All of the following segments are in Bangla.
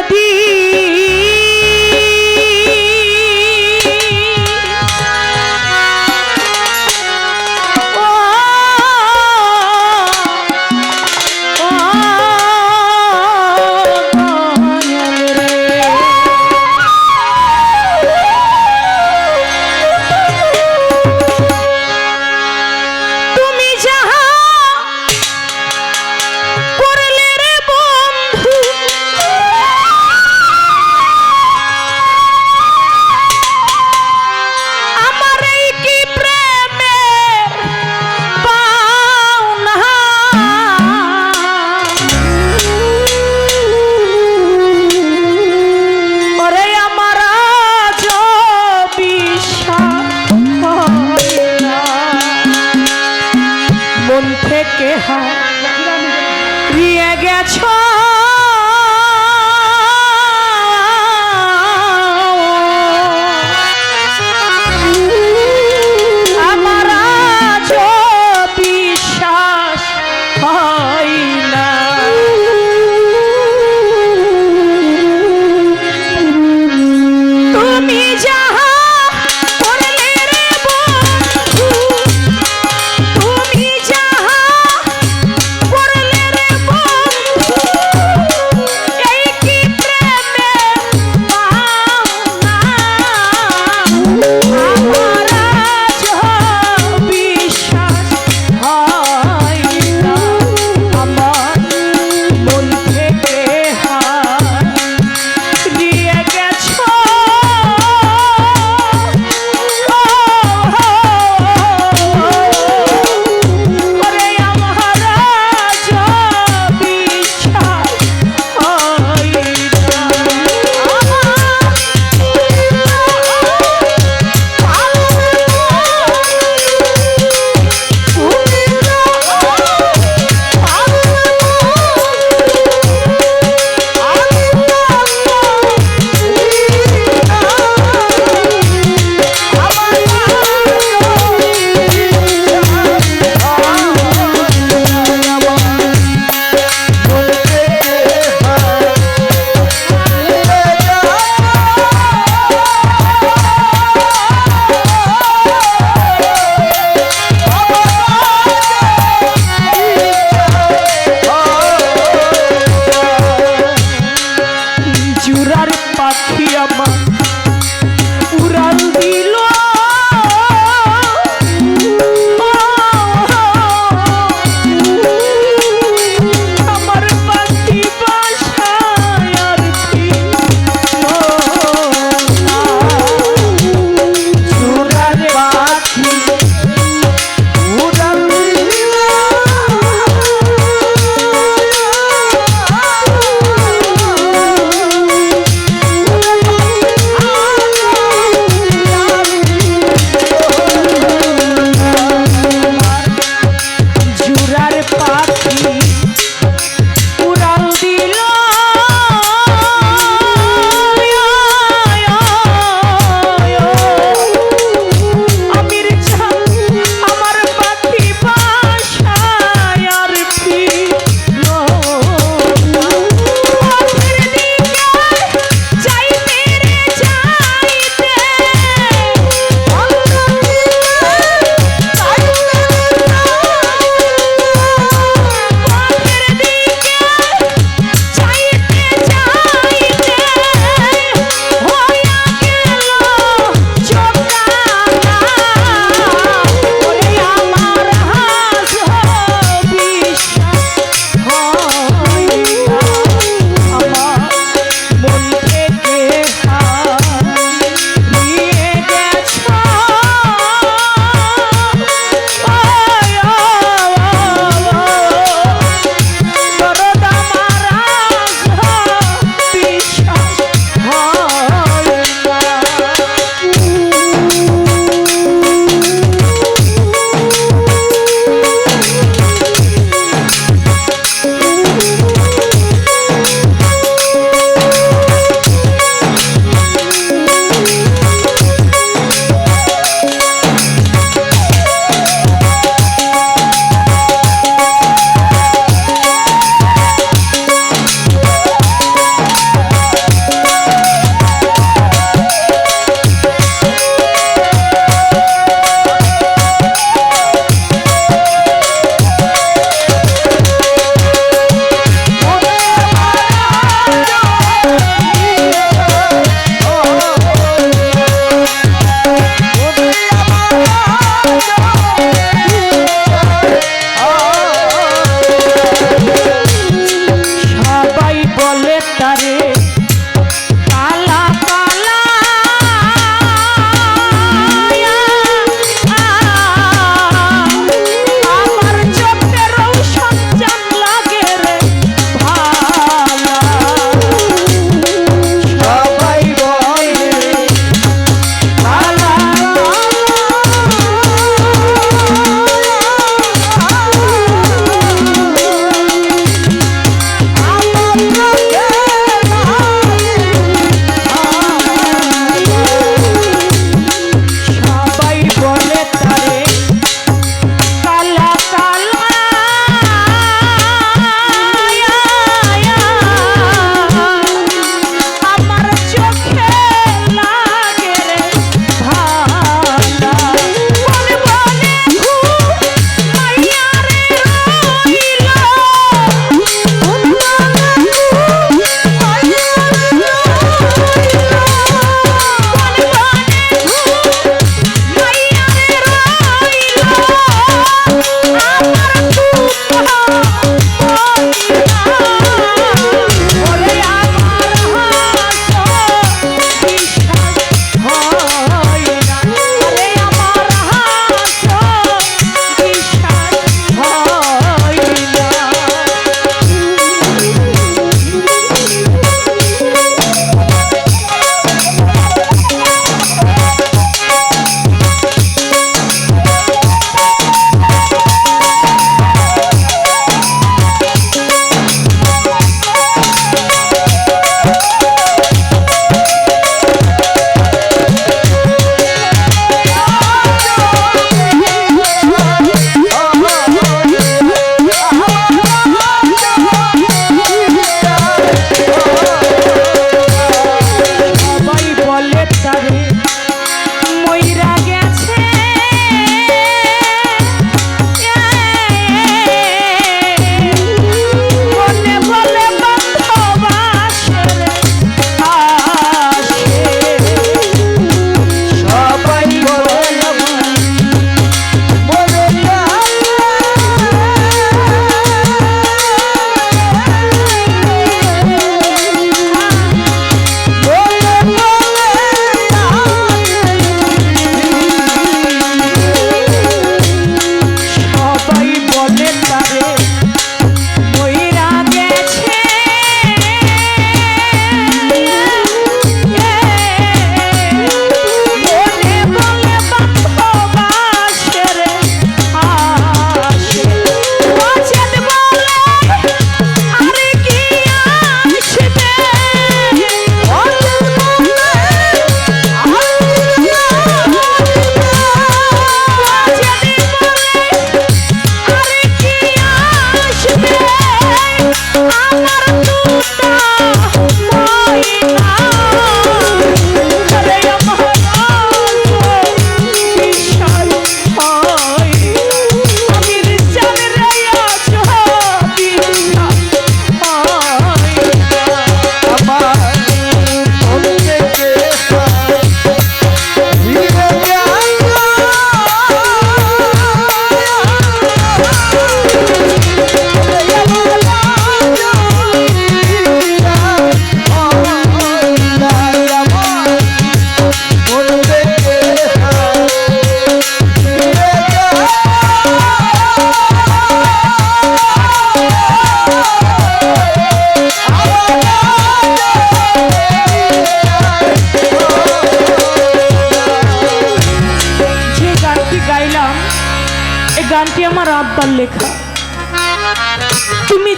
Nadie.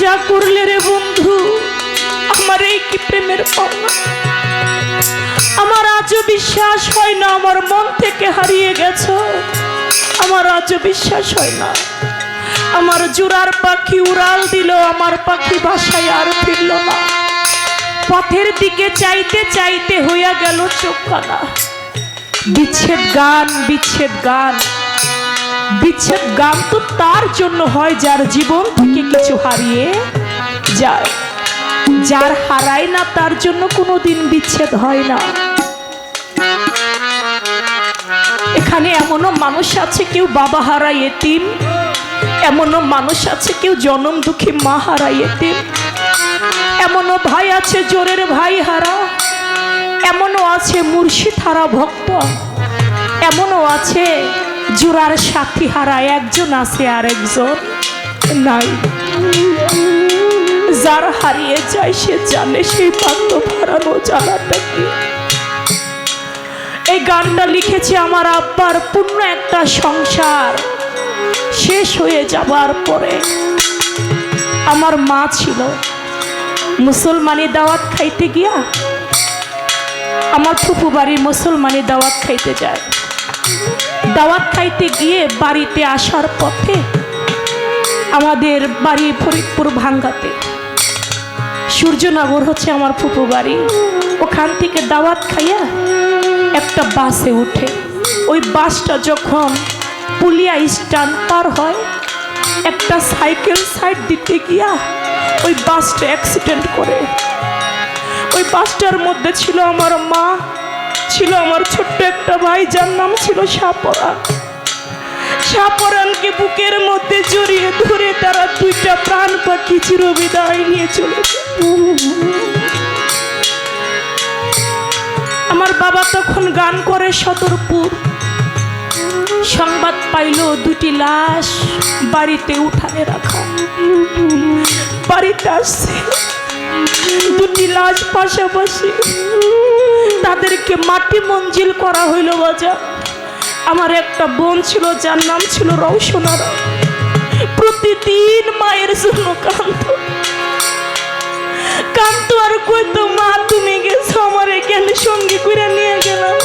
যা করলে রে বন্ধু, আমার এই কি প্রেমের পাওনা? আমার আজও বিশ্বাস হয় না, আমার মন থেকে হারিয়ে গেছ। আমার আজও বিশ্বাস হয় না। আমার জোড়ার পাখি উড়াল দিল, আমার পাখি বাসায় আর ফিরল না। পথের দিকে চাইতে চাইতে হইয়া গেল চোখখানা। বিচ্ছেদ গান বিচ্ছেদ গান। বিচ্ছেদ গান তো তার জন্য হয় যার জীবন থেকে কিছু হারিয়ে যায়। যার হারায় না তার জন্য কোনোদিন বিচ্ছেদ হয় না। এখানে এমনও মানুষ আছে, কেউ বাবা হারায় এতিম। এমনও মানুষ আছে, কেউ জনম দুঃখী মা হারায় এতিম। এমনও ভাই আছে, জোরের ভাই হারা। এমনও আছে মুর্শিদ হারা ভক্ত। এমনও আছে জোড়ার সাথী হারা একজন আছে আর একজন নাই। যার হারিয়ে যায় সে জানে সেই পাত্র হারানো জানাটা কি। এই গানটা লিখেছে আমার আব্বার পূর্ণ একটা সংসার। শেষ হয়ে যাবার পরে আমার মা ছিল। মুসলমানি দাওয়াত খাইতে গিয়া আমার ফুপু বাড়ি মুসলমানি দাওয়াত খাইতে যায়। দাওয়াত খাইতে গিয়ে বাড়িতে আসার পথে আমাদের বাড়ি ফরিদপুর ভাঙ্গাতে। সূর্যনগর হচ্ছে আমার ফুপু বাড়ি। ওখান থেকে দাওয়াত খাইয়া একটা বাসে উঠে। ওই বাসটা যখন পুলিয়া স্ট্যান্ড পার হয়, একটা সাইকেল সাইড দিতে গিয়া ওই বাসটা অ্যাক্সিডেন্ট করে। ওই বাসটার মধ্যে ছিল আমার মা ছিল আমার ছোট্ট একটা ভাই, যার নাম ছিল সাপরান সাপরানকে বুকের মধ্যে জড়িয়ে ধরে তারা দুইটা প্রাণ পাখি চিরবিদায় নিয়ে চলেছে আমার বাবা তখন গান করে সতরপুর সংবাদ পাইল দুটি লাশ বাড়িতে উঠানে রাখা। বাড়িতে আসছে। দুটি লাশ পাশাপাশি তাদেরকে মাটি মঞ্জিল করা হইল বাজা। আমার একটা বোন ছিল, যার নাম ছিল রৌশনারা প্রতিদিন মায়ের জন্য কান্ত কান্ত আর কইতো, মা, তুমি গেছো, আমার এখানে সঙ্গে করে নিয়ে গেলাম